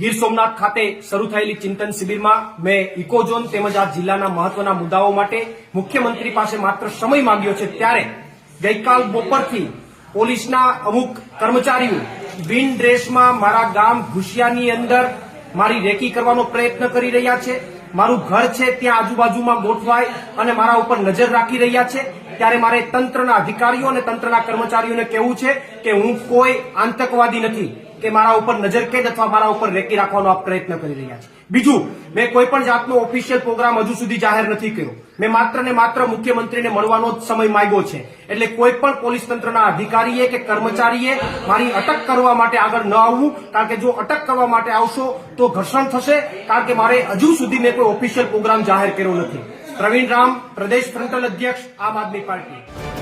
ગીર સોમનાથ ખાતે શરૂ થયેલી ચિંતન શિબિરમાં મેં ઇકોઝોન તેમજ આ જિલ્લાના મહત્વના મુદ્દાઓ માટે મુખ્યમંત્રી પાસે માત્ર સમય માંગ્યો છે ત્યારે ગઈકાલ બપોરથી પોલીસના અમુક કર્મચારીઓ બિન ડ્રેસમાં મારા ગામ ઘુસિયાની અંદર મારી રેકી કરવાનો પ્રયત્ન કરી રહ્યા છે. મારું ઘર છે ત્યાં આજુબાજુમાં ગોઠવાય અને મારા ઉપર નજર રાખી રહ્યા છે. ત્યારે મારે તંત્રના અધિકારીઓ અને તંત્રના કર્મચારીઓને કહેવું છે કે હું કોઈ આતંકવાદી નથી. કે મારા ઉપર નજર કેદ અથવા મારા ઉપર રેકી રાખવાનો આપ પ્રયત્ન કરી રહ્યા છે. બીજું, મેં કોઈ પણ જાતનો ઓફિશિયલ પ્રોગ્રામ હજુ સુધી જાહેર નથી કર્યો. મેં માત્ર ને માત્ર મુખ્યમંત્રીને મળવાનો જ સમય માંગ્યો છે. એટલે કોઈ પણ પોલીસ તંત્રના અધિકારીએ કે કર્મચારીએ મારી અટક કરવા માટે આગળ ન આવવું, કારણ કે જો અટક કરવા માટે આવશો તો ઘર્ષણ થશે, કારણ કે મારે હજુ સુધી મેં કોઈ ઓફિશિયલ પ્રોગ્રામ જાહેર કર્યો નથી. પ્રવીણ રામ, પ્રદેશ ફ્રન્ટલ અધ્યક્ષ, આમ આદમી પાર્ટી.